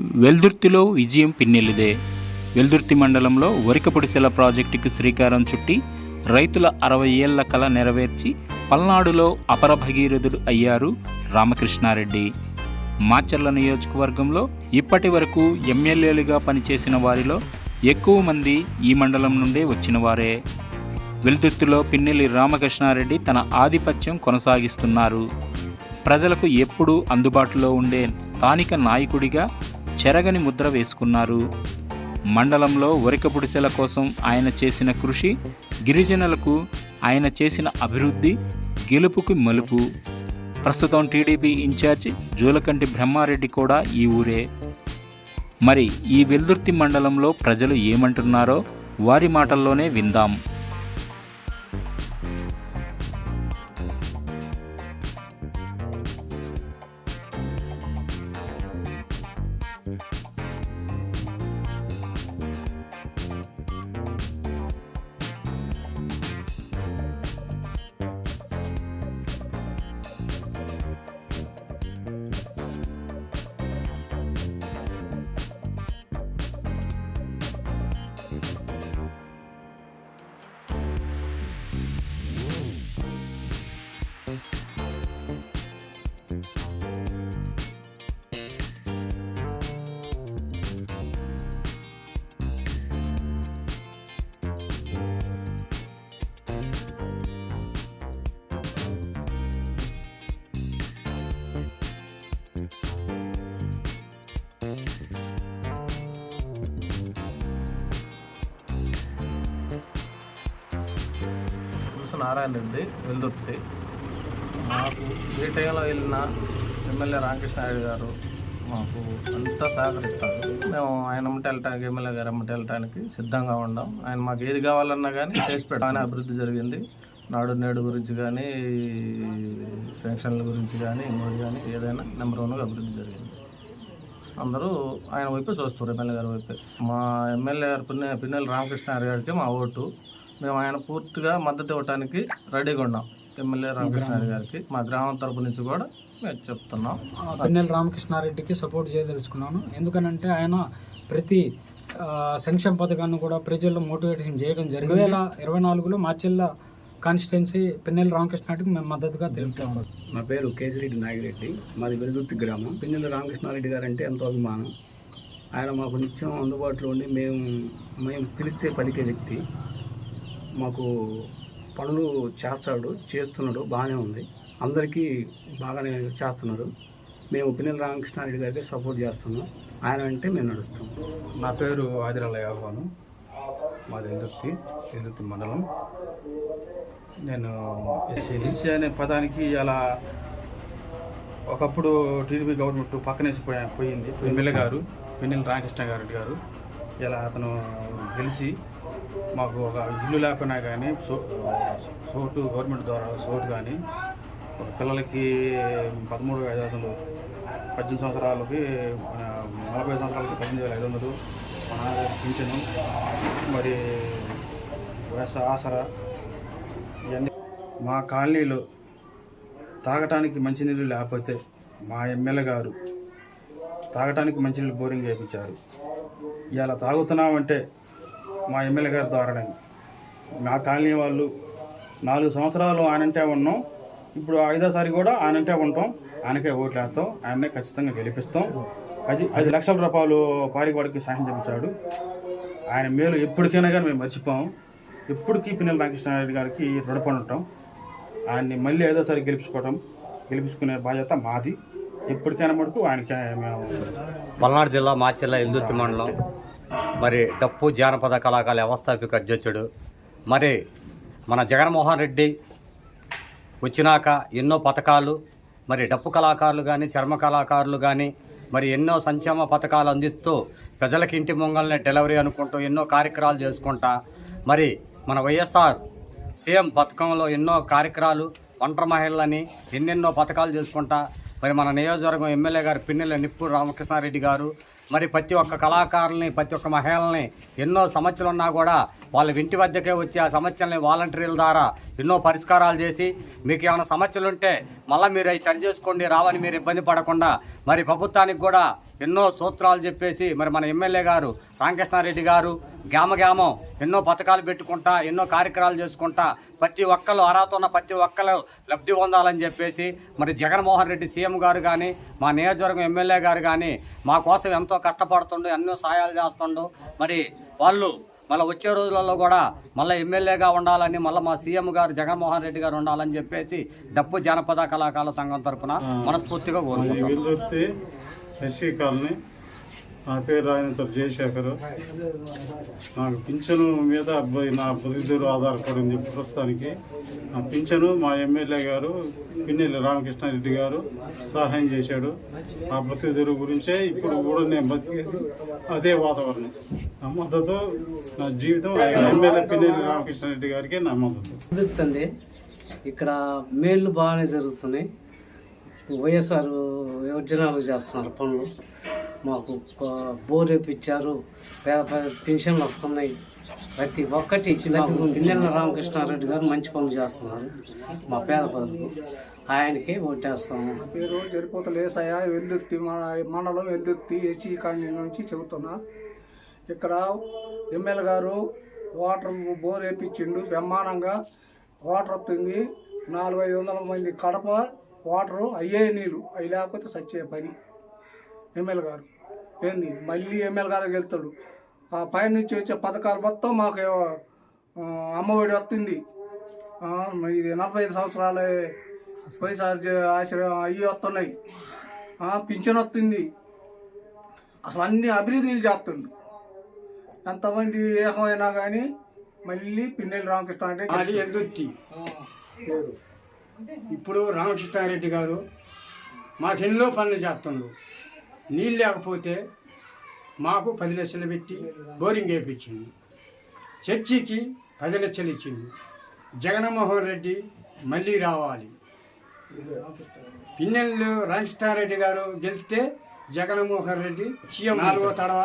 వెల్దుర్తిలో విజయం పిన్నెల్లిదే. వెల్దుర్తి మండలంలో వరికపొడిసెల ప్రాజెక్టుకు శ్రీకారం చుట్టి రైతుల అరవై ఏళ్ళ కళ నెరవేర్చి పల్నాడులో అపర భగీరథుడు అయ్యారు రామకృష్ణారెడ్డి. మాచర్ల నియోజకవర్గంలో ఇప్పటి వరకు ఎమ్మెల్యేలుగా పనిచేసిన వారిలో ఎక్కువ మంది ఈ మండలం నుండే వచ్చినవారే వారే. పిన్నెల్లి రామకృష్ణారెడ్డి తన ఆధిపత్యం కొనసాగిస్తున్నారు. ప్రజలకు ఎప్పుడూ అందుబాటులో ఉండే స్థానిక నాయకుడిగా చెరగని ముద్ర వేసుకున్నారు. మండలంలో వరికపుడిసెల కోసం ఆయన చేసిన కృషి గిరిజనులకు ఆయన చేసిన అభివృద్ధి గెలుపుకి మలుపు. ప్రస్తుతం టీడీపీ ఇన్ఛార్జ్ జూలకంటి బ్రహ్మారెడ్డి కూడా ఈ ఊరే. మరి ఈ వెల్దుర్తి మండలంలో ప్రజలు ఏమంటున్నారో వారి మాటల్లోనే విందాం. Mm-hmm. నారాయణ రెడ్డి వెల్దుర్తి. మాకు ఏ టైంలో వెళ్ళినా ఎమ్మెల్యే రామకృష్ణారెడ్డి గారు మాకు అంతా సహకరిస్తారు. మేము ఆయన అమ్మటి వెళ్ళటానికి ఎమ్మెల్యే గారు అమ్మటి వెళ్ళటానికి సిద్ధంగా ఉన్నాం ఆయన మాకు ఏది కావాలన్నా కానీ చేసి పెట్టాలని అభివృద్ధి జరిగింది. నాడు నేడు గురించి కానీ పెన్షన్ల గురించి కానీ ఇంకోటి కానీ ఏదైనా నెంబర్ వన్గా అభివృద్ధి జరిగింది. అందరూ ఆయన వైపే చూస్తారు ఎమ్మెల్యే గారి వైపే. మా ఎమ్మెల్యే గారు పిన్నె పిన్నెల రామకృష్ణారెడ్డి గారికి మా ఓటు. మేము ఆయన పూర్తిగా మద్దతు ఇవ్వడానికి రెడీగా ఉన్నాం. ఎమ్మెల్యే రామకృష్ణారెడ్డి గారికి. మా గ్రామం తరపు నుంచి కూడా మేము చెప్తున్నాం. పిన్నెల రామకృష్ణారెడ్డికి సపోర్ట్ చేయదలుచుకున్నాను. ఎందుకనంటే ఆయన ప్రతి సంక్షేమ పథకాన్ని కూడా ప్రజల్లో మోటివేషన్ చేయడం జరిగింది. వేల ఇరవై నాలుగులో మాచెల్ల కాన్స్టిట్యున్సీ పిన్నెల రామకృష్ణారెడ్డికి మేము మద్దతుగా తెలుపుతాము నా పేరు కేసిరెడ్డి నాగిరెడ్డి. మాది వెలుదుర్తి గ్రామం. పిన్నెల రామకృష్ణారెడ్డి గారు అంటే ఎంతో అభిమానం. ఆయన మాకు నిత్యం అందుబాటులో ఉండి మేము మేము పిలిస్తే పలికే వ్యక్తి. మాకు పనులు చేస్తాడు చేస్తున్నాడు బాగానే ఉంది. అందరికీ బాగానే చేస్తున్నాడు. మేము పిన్నెల రామకృష్ణారెడ్డి గారికి సపోర్ట్ చేస్తున్నాం. ఆయన అంటే మేము నడుస్తాం. నా పేరు ఆదిరాల యాహ్వాను మాది ఎందుర్తి ఎందుర్తి మండలం. నేను ఎస్సీ ఎస్సీ అనే పదానికి అలా ఒకప్పుడు టీడీపీ గవర్నమెంట్ పక్కనేసి పోయి పోయింది. ఎమ్మెల్యే గారు పిన్నెల రామకృష్ణ గారెడ్డి గారు. ఇలా అతను గెలిచి మాకు ఒక ఇల్లు లేకున్నా కానీ సో సోటు గవర్నమెంట్ ద్వారా సోటు కానీ ఒక పిల్లలకి పదమూడు ఐదు వందలు పద్దెనిమిది సంవత్సరాలకి నలభై సంవత్సరాలకి పద్దెనిమిది వేల ఐదు వందలు మన పింఛను మరి వ్యవసాయ ఆసరా ఇవన్నీ. మా కాలనీలో తాగటానికి మంచినీళ్ళు లేకపోతే మా ఎమ్మెల్యే గారు తాగటానికి మంచినీళ్ళు బోరింగ్ వేయించారు. ఇలా తాగుతున్నామంటే మా ఎమ్మెల్యే గారి ద్వారానే. మా కాలనీ వాళ్ళు నాలుగు సంవత్సరాలు ఆయనంటే ఉన్నాం. ఇప్పుడు ఐదోసారి కూడా ఆయనంటే ఉంటాం. ఆయనకే ఓట్లు వేస్తాం ఆయన్నే ఖచ్చితంగా గెలిపిస్తాం. పది ఐదు లక్షల రూపాయలు పారివాడికి సాయం చేయించాడు. ఆయన మేలు ఎప్పటికైనా కానీ మేము మర్చిపోము ఎప్పటికీ పిన్నెల రామకృష్ణారెడ్డి గారికి రుణపడి ఉంటాం ఆయన్ని మళ్ళీ ఐదోసారి గెలిపించుకోవడం గెలిపించుకునే బాధ్యత మాది. ఎప్పటికైనా మటుకు ఆయనకి మేము. పల్నాడు జిల్లా మాచిల్లా ఇందుర్తి మండలం మరి డప్పు జానపద కళాకాల వ్యవస్థాపిక అధ్యక్షుడు. మరి మన జగన్మోహన్ రెడ్డి వచ్చినాక ఎన్నో పథకాలు మరి డప్పు కళాకారులు కానీ చర్మ కళాకారులు కానీ మరి ఎన్నో సంక్షేమ పథకాలు అందిస్తూ ప్రజలకి ఇంటి ముంగల్నే డెలివరీ అనుకుంటూ ఎన్నో కార్యక్రమాలు చేసుకుంటా మరి మన వైఎస్ఆర్ సీఎం పథకంలో ఎన్నో కార్యక్రమాలు ఒంటరి మహిళలని ఎన్నెన్నో పథకాలు చేసుకుంటా మరి మన నియోజకవర్గం ఎమ్మెల్యే గారు పిన్నెల నిప్పు రామకృష్ణారెడ్డి గారు మరి ప్రతి ఒక్క కళాకారుల్ని ప్రతి ఒక్క మహిళల్ని ఎన్నో సమస్యలు ఉన్నా కూడా వాళ్ళ ఇంటి వద్దకే వచ్చి ఆ సమస్యల్ని వాలంటీర్ల ద్వారా ఎన్నో పరిష్కారాలు చేసి మీకు ఏమైనా సమస్యలు ఉంటే మళ్ళీ మీరు అవి సరి చేసుకోండి రావని మీరు ఇబ్బంది పడకుండా మరి ప్రభుత్వానికి కూడా ఎన్నో సూత్రాలు చెప్పేసి మరి మన ఎమ్మెల్యే గారు రామకృష్ణారెడ్డి గారు గ్రామ గ్రామం ఎన్నో పథకాలు పెట్టుకుంటా ఎన్నో కార్యక్రమాలు చేసుకుంటా ప్రతి ఒక్కరు అర్హత ఉన్న ప్రతి ఒక్కరు లబ్ధి పొందాలని చెప్పేసి మరి జగన్మోహన్ రెడ్డి సీఎం గారు కానీ మా నియోజకవర్గం ఎమ్మెల్యే గారు కానీ మా కోసం ఎంతో కష్టపడుతుండు ఎన్నో సహాయాలు చేస్తుండు. మరి వాళ్ళు మళ్ళీ వచ్చే రోజులలో కూడా మళ్ళీ ఎమ్మెల్యేగా ఉండాలని మళ్ళీ మా సీఎం గారు జగన్మోహన్ రెడ్డి గారు ఉండాలని చెప్పేసి డప్పు జానపద కళాకారుల సంఘం తరపున మనస్ఫూర్తిగా కోరుకుంటున్నాం. SC colony. నా పేరు రాజేంద్ర జయశేఖర్. నాకు పింఛను మీద అబ్బాయి నా బతుకుదూరు ఆధారపడింది ప్రస్తుతానికి. నా పింఛను మా ఎమ్మెల్యే గారు పిన్నెల్లి రామకృష్ణారెడ్డి గారు సహాయం చేశాడు. ఆ బతుకుదూరు గురించే ఇప్పుడు కూడా నేను బతికేది అదే వాతావరణం. నా మద్దతు నా జీవితం ఎమ్మెల్యే పిన్నెల్లి రామకృష్ణారెడ్డి గారికి నా మద్దతు. ఇక్కడ మేళ్ళు బాగానే జరుగుతున్నాయి. వైఎస్ఆర్ యోజనాలు చేస్తున్నారు పనులు. మాకు బోర్ వేపించారు పేద పేద పెన్షన్లు వస్తున్నాయి. ప్రతి ఒక్కటి పిల్లల రామకృష్ణారెడ్డి గారు మంచి పనులు చేస్తున్నారు. మా పేద ప్రజలకు. ఆయనకే ఓటేస్తాము. పేరు జరిపోత లేసయ్య వెల్దుర్తి మండలం వెల్దుర్తి ఏసీ కాలనీ నుంచి చెబుతున్నా. ఇక్కడ ఎమ్మెల్యే గారు వాటర్ బోర్ వేపించిండు బ్రహ్మాండంగా వాటర్ వస్తుంది. నాలుగు ఐదు వందల మంది కడప వాటర్ అయ్యే నీళ్ళు అవి లేకపోతే సచ్చే పని. ఎమ్మెల్యే గారు. ఏంది? మళ్ళీ ఎమ్మెల్యే గారికి వెళ్తాడు. ఆ పైన నుంచి వచ్చే పథకాలు మొత్తం మాకు అమ్మఒడి వస్తుంది. ఆ, ఇది నలభై ఐదు సంవత్సరాల పోయిసారి ఆశ్రయం అవి వస్తున్నాయి. ఆ, పింఛన్ వస్తుంది. అసలు అన్ని అభివృద్ధులు చేస్తుండు ఎంతమంది ఏకమైనా కానీ మళ్ళీ పిన్నెల్లి రామకృష్ణ అంటే అది ఎల్దుర్తి ఇప్పుడు రామకృష్ణారెడ్డి గారు మాకు ఎన్నో పనులు చేస్తుండ్రు. నీళ్ళు లేకపోతే మాకు పది లక్షలు పెట్టి బోరింగ్ వేయించింది చర్చికి పది లక్షలు ఇచ్చింది. జగన్మోహన్ రెడ్డి మళ్ళీ రావాలి. పిన్నెల్లు రామకృష్ణారెడ్డి గారు గెలిస్తే జగన్మోహన్ రెడ్డి సీఎం నాలుగో తడవ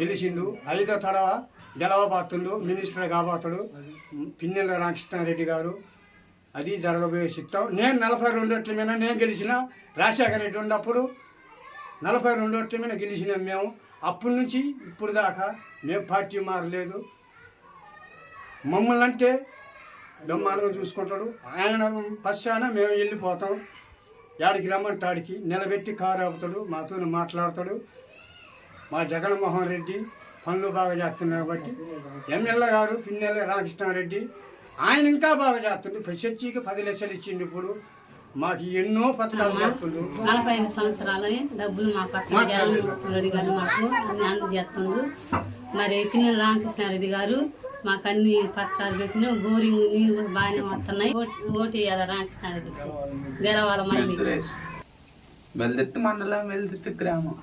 గెలిచిండు. ఐదో తడవ గెలవబోతుండు. మినిస్టర్ కాబోతాడు. పిన్నెల రామకృష్ణారెడ్డి గారు అది జరగబోయే చిత్తం. నేను నలభై రెండో మీద నేను గెలిచిన రాజశేఖర్ రెడ్డి ఉన్నప్పుడు నలభై రెండో మీద గెలిచినాం మేము. అప్పటి నుంచి ఇప్పుడు దాకా మేము పార్టీ మారలేదు. మమ్మల్ని అంటే బ్రహ్మాండంగా చూసుకుంటాడు. ఆయన పశ్చాన మేము వెళ్ళిపోతాం. యాడికి రమ్మంటే ఆడికి నిలబెట్టి కారు ఆపుతాడు మాతో మాట్లాడతాడు. మా జగన్మోహన్ రెడ్డి పనులు బాగా చేస్తున్నారు కాబట్టి ఎమ్మెల్యే గారు పిన్నెల్లి రామకృష్ణారెడ్డి ఆయన ఇంకా బాగా చేస్తుండు. ప్రతి పది లక్షలు ఇచ్చిండు ఇప్పుడు. మాకు ఎన్నో పథకాలు చేస్తుండు. నలభై ఐదు సంవత్సరాలని డబ్బులు మా పక్కన జగన్మోహన్ గారు మాకు అన్ని అందజేస్తుండు. మరి కిన్నెల రామకృష్ణారెడ్డి గారు మాకు అన్ని పథకాలు పెట్టిన. బోరింగ్ నీళ్ళు బాగానే వస్తున్నాయి. ఓటు- వేయాలి రామకృష్ణారెడ్డి. గెలవాలి మళ్ళీ మండలం వెల్దుర్తి గ్రామం.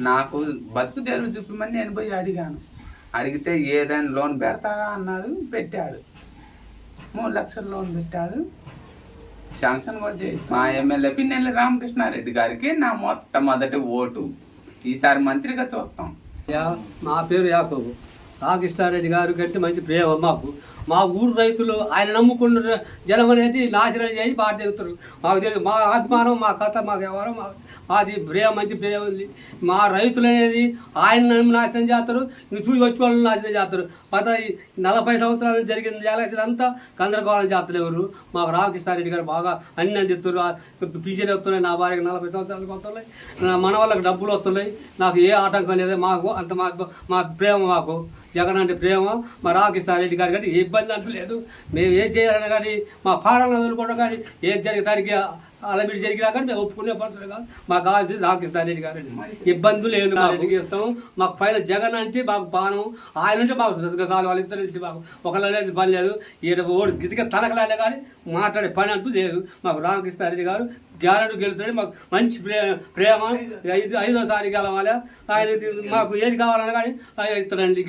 నాకు బతుకు తెరువు చూపిమని నేను పోయి అడిగాను. అడిగితే ఏదైనా లోన్ పెడతారా అన్నాడు పెట్టాడు. మూడు లక్షల లోన్ పెట్టాడు శాంక్షన్ కూడా చేయి మా ఎమ్మెల్యే పిన్నెల్లి రామకృష్ణారెడ్డి గారికి నా మొట్టమొదటి ఓటు. ఈసారి మంత్రిగా చూస్తాం. నా పేరు యాకోబు. రామకృష్ణారెడ్డి గారు కంటే మంచి ప్రేమ మాకు. మా ఊరు రైతులు ఆయన నమ్ముకున్న జనం అనేది నాశనం చేసి బాగా తెగుతారు మాకు తెలియదు మా అభిమానం మా కథ మాకు ఎవరో మా మాది ప్రేమ మంచి ప్రేమ ఉంది. మా రైతులు అనేది ఆయన నమ్మి నాశనం చేస్తారు ఇంక చూసి వచ్చి వాళ్ళని నాశనం చేస్తారు. గత నలభై సంవత్సరాలు జరిగిన ఎలక్షన్ అంతా గందరగోళం చేస్తారు ఎవరు? మాకు రామకృష్ణారెడ్డి గారు బాగా అన్ని అందిస్తారు పింఛన్ వస్తున్నాయి నా భార్యకి నలభై సంవత్సరాలకు వస్తున్నాయి. నా మన వాళ్ళకి డబ్బులు వస్తున్నాయి. నాకు ఏ ఆటంకం లేదు. మాకు అంత మాకు మా ప్రేమ మాకు. జగన్ అంటే ప్రేమ మా రామకృష్ణారెడ్డి గారి కంటే ఇబ్బంది ఇబ్బంది అంటూ లేదు మేము ఏం చేయాలన్నా కానీ మా పాలన వదులుకోవడం కానీ ఏం జరగడానికి అలమిడి జరిగినా కానీ మేము ఒప్పుకునే పరిస్థితి కాదు. మాకు కావాల్సింది రామకృష్ణారెడ్డి గారు ఇబ్బంది లేదు మాకు. ఇస్తాం. మాకు పైన జగన్ అంటే మాకు బాణం. ఆయన ఉంటే మాకు చాలు వాళ్ళిద్దరు నుంచి మాకు. ఒకళ్ళనేది పని లేదు. ఈయన ఓడి గిజగా తనకలాడే కానీ మాట్లాడే పని అంటూ లేదు. మాకు రామకృష్ణారెడ్డి గారు గ్యారెంటీ గెలుస్తాడు మాకు మంచి ప్రేమ ప్రేమ. ఐదు ఐదోసారి గెలవాలి. ఆయన మాకు ఏది కావాలన్నా కానీ ఆయన ఇస్తాడండి.